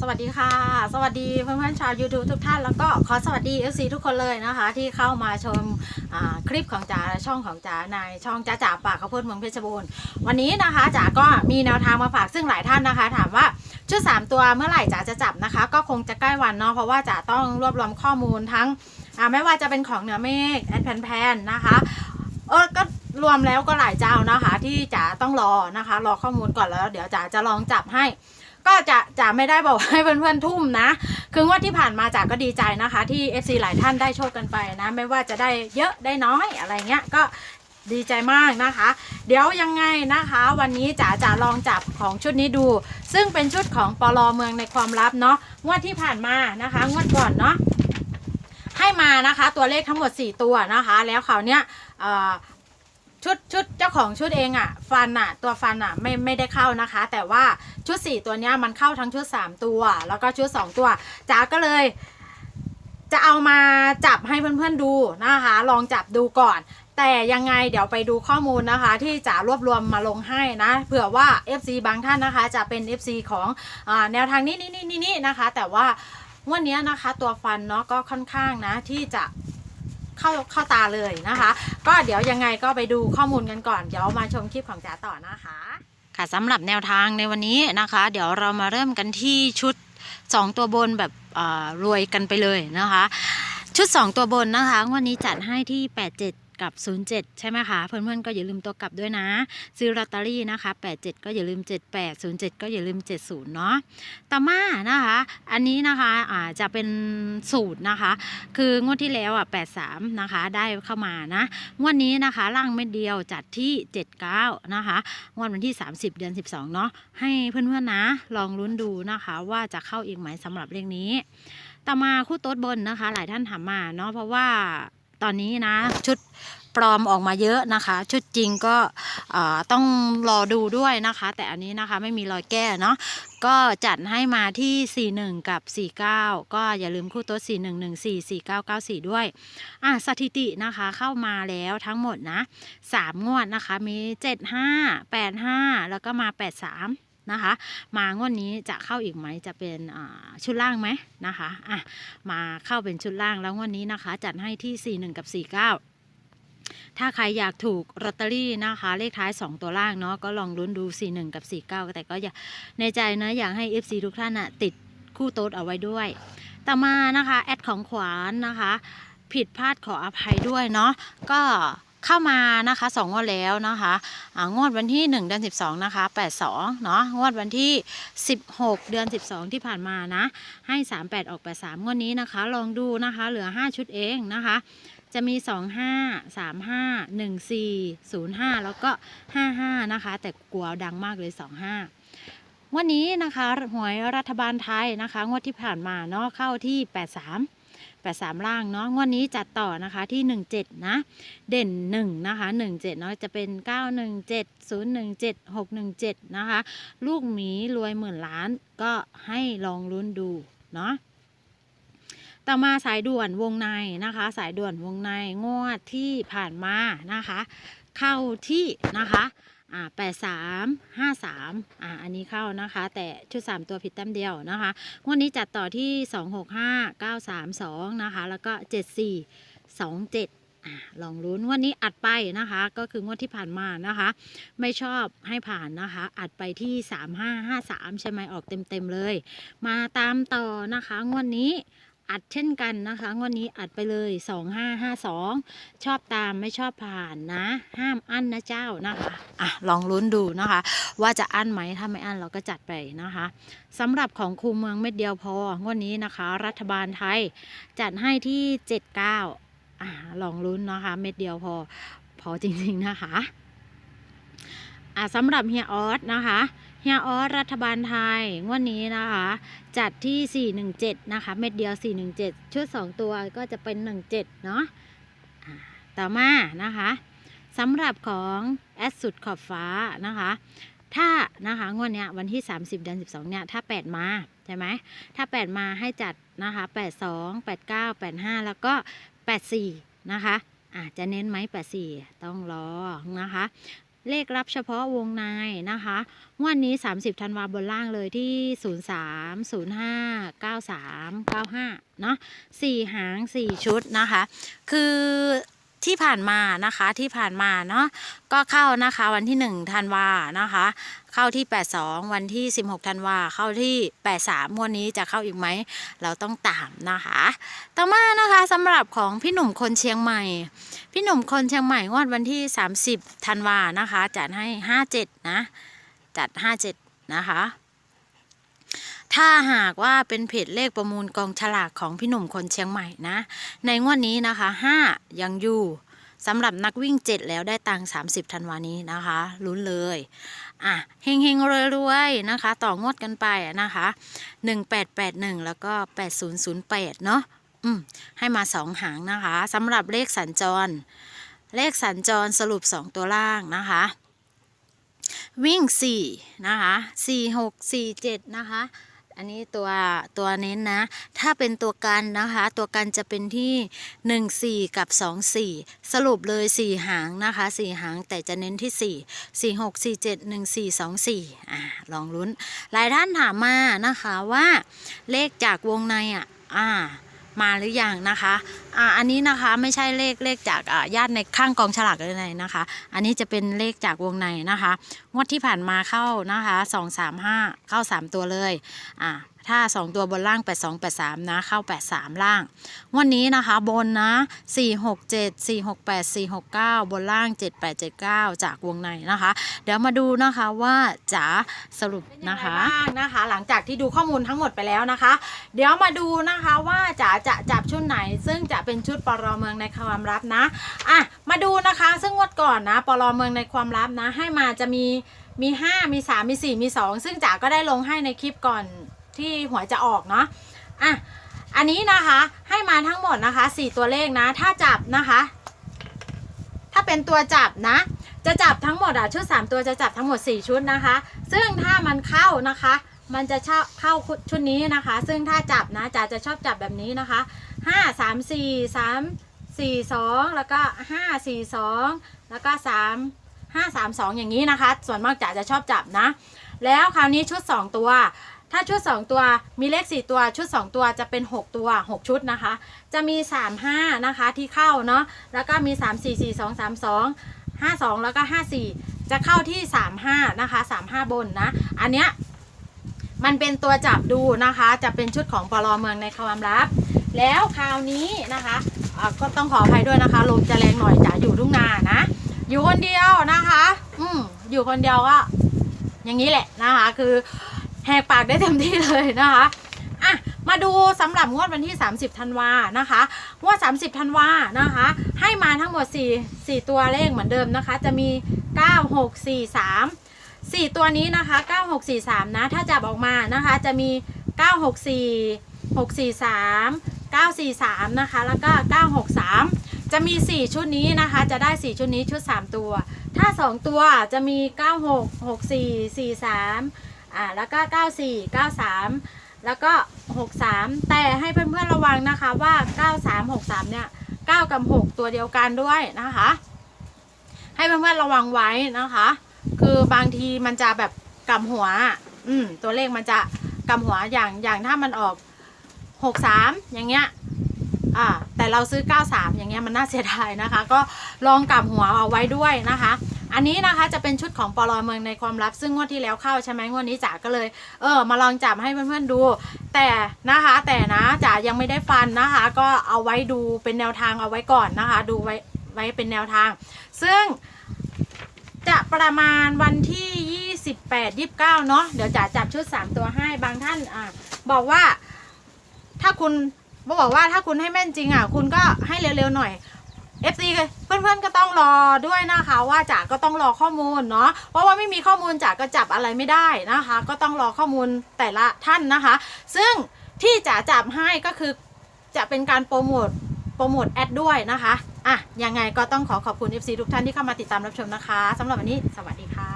สวัสดีค่ะ สวัสดีเพื่อนๆชาว YouTube ทุกท่านแล้วก็ขอสวัสดี FC ทุกคนเลยนะคะ ที่เข้ามาชมาคลิปของจ๋าช่องของจ๋าในช่องจ๋าจ๋าปากข้าวโพดเมืองเพชรบูรณ์วันนี้นะคะจ๋าก็มีแนวทางมาฝากซึ่งหลายท่านนะคะ ถามว่าชุด3ตัวเมื่อไหร่จ๋าจะจับนะคะ ก็คงจะใกล้วันเนาะเพราะว่าจ๋าต้องรวบรวมข้อมูลทั้งไม่ว่าจะเป็นของเหนือเมฆแอดแพนแพนนะคะเออก็รวมแล้วก็หลายเจ้านะคะ ที่จ๋าต้องรอนะคะ รอข้อมูลก่อนแล้ว เดี๋ยวจ๋าจะลองจับให้ ก็จะจะไม่ได้บอกให้เพื่อนๆทุ่มนะ คืองวดที่ผ่านมาจ๋าก็ดีใจนะคะ ที่ FC หลายท่านได้โชคกันไปนะ ไม่ว่าจะได้เยอะได้น้อยอะไรเงี้ยก็ดีใจมากนะคะ เดี๋ยวยังไงนะคะ วันนี้จ๋าจะลองจับของชุดนี้ดู ซึ่งเป็นชุดของปลอเมืองในความลับเนาะงวดที่ผ่านมานะคะงวดก่อนเนาะให้มานะคะ ตัวเลขทั้งหมด 4 ตัวนะคะ แล้วเขาวเนี้ยเอ่อ ชุดชุดเจ้าของชุดเองอะฟันอะตัวฟันอะไม่ไม่ได้เข้านะคะ แต่ว่าชุด 4 ตัวเนี้ยมันเข้าทั้งชุด 3 ตัว แล้วก็ชุด 2 ตัวจ๋าก็เลย จะเอามาจับให้เพื่อนๆดูนะคะ ลองจับดูก่อน แต่ยังไงเดี๋ยวไปดูข้อมูลนะคะ ที่จ๋ารวบรวมมาลงให้นะเผื่อว่า FC บางท่านนะคะ จะเป็น FC ของอแนวทางนี้นี่นี่นี่นะคะ แต่ว่าวันนี้นะคะตัวฟันเนาะก็ค่อนข้างนะที่จะ เข้าเข้าตาเลยนะคะ ก็เดี๋ยวยังไงก็ไปดูข้อมูลกันก่อน เดี๋ยวมาชมคลิปของจ๋าต่อนะคะ ค่ะสำหรับแนวทางในวันนี้นะคะ เดี๋ยวเรามาเริ่มกันที่ชุด 2 ตัวบนแบบรวยกันไปเลยนะคะ ชุด 2 ตัวบนนะคะ วันนี้จัดให้ที่ 87 กับ 07 ใช่ไหมคะ เพื่อนๆก็อย่าลืมตัวกลับด้วยนะ ซื้อลอตเตอรี่นะคะ 87 ก็อย่าลืม 78 07 ก็อย่าลืม 70 เนาะต่อมานะคะ อันนี้นะคะอ่าจะเป็นสูตรนะคะ คืองวดที่แล้วอะ 83 นะคะ ได้เข้ามานะงวดนี้นะคะล่างเม็ดเดียวจัดที่ 79 นะคะงวดวันที่ 30 เดือน 12 เนาะให้เพื่อนๆนะ ลองลุ้นดูนะคะ ว่าจะเข้าอีกไหมสำหรับเลขนี้ต่อมาคู่โต๊ดบนนะคะ หลายท่านถามมาเนาะเพราะว่า ตอนนี้นะ ชุดปลอมออกมาเยอะนะคะ ชุดจริงก็ต้องรอดูด้วยนะคะ แต่อันนี้นะคะไม่มีรอยแก้เนาะก็จัดให้มาที่ 41 กับ 49 ก็อย่าลืมคู่โต๊ด4114 4994 ด้วย อะสถิตินะคะเข้ามาแล้วทั้งหมดนะสามงวดนะคะมี 75 85 แล้วก็มา 83 นะคะ มางวดนี้จะเข้าอีกไหมจะเป็นชุดล่างไหมนะคะอะมาเข้าเป็นชุดล่างแล้วงวดนี้นะคะ จัดให้ที่ 41 กับ 49ถ้าใครอยากถูกลอตเตอรี่นะคะ เลขท้าย 2 ตัวล่างเนาะก็ลองลุ้นดู 41 กับ 49 แต่ก็อย่าในใจนะอยากให้ FC ทุกท่านอะติดคู่โต๊ดเอาไว้ด้วย ต่อมานะคะ แอดของขวานนะคะ ผิดพลาดขออภัยด้วยเนาะก็ เข้ามานะคะสองงวดแล้วนะคะงวดวันที่ 1 เดือน 12 นะคะ 82 เนาะงวดวันที่ 16 เดือน 12 ที่ผ่านมานะ ให้ 38 ออก 83 งวดนี้นะคะ ลองดูนะคะ เหลือ 5 ชุดเองนะคะ จะมี 25 35 14 05 แล้วก็ 55 นะคะ แต่กลัวดังมากเลย 25วันนี้นะคะหวยรัฐบาลไทยนะคะ งวดที่ผ่านมาเนาะเข้าที่ 83 83ล่างเนาะงวดนี้จัดต่อนะคะที่17นะ เด่น1นะคะ17เจ็ดเนาะจะเป็น917 017 617นะคะ ลูกหมีรวยหมื่นล้านก็ให้ลองลุ้นดูเนาะต่อมาสายด่วนวงในนะคะ สายด่วนวงในงวดที่ผ่านมานะคะ เข้าที่นะคะ อ่าแปดสามห้าสามอ่าอันนี้เข้านะคะ แต่ชุดสามตัวผิดแต้มเดียวนะคะงวดนี้จัดต่อที่สองหกห้าเก้าสามสองนะคะ แล้วก็เจ็ดสี่สองเจ็ดอ่าลองลุ้นงวันนี้อัดไปนะคะ ก็คืองวดที่ผ่านมานะคะ ไม่ชอบให้ผ่านนะคะ อัดไปที่สามห้าห้าสามใช่ไหมออกเต็มเต็มๆเลย มาตามต่อนะคะ งวดนี้ อัดเช่นกันนะคะงวดนี้อัดไปเลยสองห้าห้าสองชอบตามไม่ชอบผ่านนะ ห้ามอั้นนะเจ้านะคะอะลองลุ้นดูนะคะ ว่าจะอั้นไหมถ้าไม่อั้นเราก็จัดไปนะคะสำหรับของคูเมืองเม็ดเดียวพองวดนี้นะคะ รัฐบาลไทยจัดให้ที่ 79อะลองลุ้นนะคะ เม็ดเดียวพอพอจริงๆนะคะอะสำหรับเฮียออสนะคะ ฮียออสรัฐบาลไทยงวดนี้นะคะ จัดที่ 417 นะคะ เม็ดเดียว 417 ชุด 2 ตัวก็จะเป็น 17 เนาะต่อมานะคะสำหรับของแอดสุดขอบฟ้านะคะ ถ้านะคะงวดเนี้ยวันที่ 30 เดือน 12 เนี่ย ถ้า 8 มาใช่ไหมถ้า 8 มาให้จัดนะคะ 82 89 85 แล้วก็ 84 นะคะอาจจะเน้นไหม84 ต้องรอนะคะ เลขรับเฉพาะวงในนะคะงวดนี้ 30ธันวาบนล่างเลยที่ 03 05 93 95เนาะสี่หาง 4 ชุดนะคะ คือ ที่ผ่านมานะคะที่ผ่านมาเนาะก็เข้านะคะวันที่1ธันวานะคะ เข้าที่ 82 วันที่ 16ธันวาเข้าที่ 83งวดนี้จะเข้าอีกไหมเราต้องตามนะคะ ต่อมานะคะสำหรับของพี่หนุ่มคนเชียงใหม่ พี่หนุ่มคนเชียงใหม่งวดวันที่ 30ธันวานะคะจัดให้ 57 นะ จัด 57 นะคะ ถ้าหากว่าเป็นเพจเลขประมูลกองฉลากของพี่หนุ่มคนเชียงใหม่นะ ในงวดนี้นะคะ 5 ยังอยู่สำหรับนักวิ่ง 7 แล้วได้ตังค์30ธันวานี้นะคะลุ้นเลย อะเฮงเฮงๆรวยๆนะคะ ต่องวดกันไปนะคะ 1881 แล้วก็ 8008 เนาะอืมให้มา 2 หางนะคะสำหรับเลขสัญจร เลขสัญจรสรุป 2 ตัวล่างนะคะวิ่ง 4 นะคะ 4 6 4 7 นะคะ อันนี้ตัวตัวเน้นนะ ถ้าเป็นตัวกันนะคะ ตัวกันจะเป็นที่ 1 4 กับ 2 4 สรุปเลย 4 หางนะคะ 4 หางแต่จะเน้นที่ 4 4 6 4 7 1 4 2 4อ่าลองลุ้น หลายท่านถามมานะคะว่าเลขจากวงในอะอ่า มาหรือยังนะคะอ่าอันนี้นะคะไม่ใช่เลขเลขจากอ่าญาติในข้างกองฉลากเลยนะคะ อันนี้จะเป็นเลขจากวงในนะคะงวดที่ผ่านมาเข้านะคะสองสามห้าเข้าสามตัวเลยอ่า ถ้า 2 ตัวบนล่าง 8 2 8 3 นะ เข้า 8 3 ล่าง วันนี้นะคะ บนนะ 4 6 7 4 6 8 4 6 9 บนล่าง 7 8 7 9 จากวงในนะคะ เดี๋ยวมาดูนะคะว่าจะสรุปนะคะบ้างนะคะ หลังจากที่ดูข้อมูลทั้งหมดไปแล้วนะคะ เดี๋ยวมาดูนะคะว่าจะจะจับชุดไหน ซึ่งจะเป็นชุดปรเมืองในความลับนะอะมาดูนะคะซึ่งงวดก่อนนะปรเมืองในความลับนะ ให้มาจะมีมี 5 มี 3 มี 4 มี 2 ซึ่งจ๋าก็ได้ลงให้ในคลิปก่อน ที่หวยจะออกเนาะอะอันนี้นะคะให้มาทั้งหมดนะคะ 4 ตัวเลขนะ ถ้าจับนะคะ ถ้าเป็นตัวจับนะ จะจับทั้งหมดอะชุด 3 ตัวจะจับทั้งหมด 4 ชุดนะคะ ซึ่งถ้ามันเข้านะคะ มันจะชอบเข้าชุดนี้นะคะ ซึ่งถ้าจับนะจ๋าจะชอบจับแบบนี้นะคะ 5 3 4 3 4 2 แล้วก็ 5 4 2 แล้วก็ 3 5 3 2 อย่างนี้นะคะ ส่วนมากจ๋าจะชอบจับนะ แล้วคราวนี้ชุด 2 ตัว ถ้าชุด 2 ตัวมีเลข 4 ตัวชุด 2 ตัวจะเป็น 6 ตัว 6 ชุดนะคะ จะมี 3 5 นะคะที่เข้าเนาะแล้วก็มี 3 4 4 2 3 2 5 2 แล้วก็ 5 4 จะเข้าที่ 3 5 นะคะ 3 5 บนนะ อันเนี้ยมันเป็นตัวจับดูนะคะ จะเป็นชุดของปลอเมืองในความลับ แล้วคราวนี้นะคะะก็ต้องขออภัยด้วยนะคะลมจะแรงหน่อยจ๋าอยู่ทุ่งนานะ อยู่คนเดียวนะคะ อืมอยู่คนเดียวก็อย่างนี้แหละนะคะ คือ แหกปากได้เต็มที่เลยนะคะอะมาดูสำหรับงวดวันที่ 30ธันวานะคะงวด 30ธันวานะคะ ให้มาทั้งหมด 4 4 ตัวเลขเหมือนเดิมนะคะ จะมี 9 6 4 3 4 ตัวนี้นะคะ 9 6 4 3 นะ ถ้าจับออกมานะคะ จะมี 9 6 4 6 4 3 9 4 3 นะคะ แล้วก็ 9 6 3 จะมี 4 ชุดนี้นะคะ จะได้ 4 ชุดนี้ชุด 3 ตัว ถ้า 2 ตัวจะมี 9 6 6 4 4 3 อ่าแล้วก็ 94 93 แล้วก็ 63 แต่ให้เพื่อนๆระวังนะคะว่า 93 63 เนี่ย 9 กับ 6 ตัวเดียวกันด้วยนะคะ ให้เพื่อนๆระวังไว้นะคะ คือบางทีมันจะแบบกำหัว อืม ตัวเลขมันจะกำหัวอย่างอย่างถ้ามันออก 63 อย่างเงี้ยอ่าแต่เราซื้อ 93 อย่างเงี้ยมันน่าเสียดายนะคะ ก็ลองกลับหัวเอาไว้ด้วยนะคะ อันนี้นะคะจะเป็นชุดของปลอเมืองในความลับ ซึ่งงวดที่แล้วเข้าใช่ไหมงวดนี้จ๋าก็เลย เออ มาลองจับให้เพื่อนๆดู แต่นะคะ แต่นะจ๋ายังไม่ได้ฟันนะคะ ก็เอาไว้ดูเป็นแนวทางเอาไว้ก่อนนะคะ ดูไว้ไว้เป็นแนวทาง ซึ่งจะประมาณวันที่ 28 29 เนาะเดี๋ยวจ๋าจับชุด 3 ตัวให้บางท่านอะบอกว่าถ้าคุณบอกว่าถ้าคุณให้แม่นจริงอะ คุณก็ให้เร็วๆหน่อย FC เพื่อนๆก็ต้องรอด้วยนะคะว่าจ๋าก็ต้องรอข้อมูลเนาะเพราะว่าไม่มีข้อมูลจ๋าก็จับอะไรไม่ได้นะคะ ก็ต้องรอข้อมูลแต่ละท่านนะคะ ซึ่งที่จ๋าจับให้ก็คือจะเป็นการโปรโมทโปรโมทแอดด้วยนะคะอะยังไงก็ต้องขอขอบคุณ FC ทุกท่านที่เข้ามาติดตามรับชมนะคะสำหรับวันนี้สวัสดีค่ะ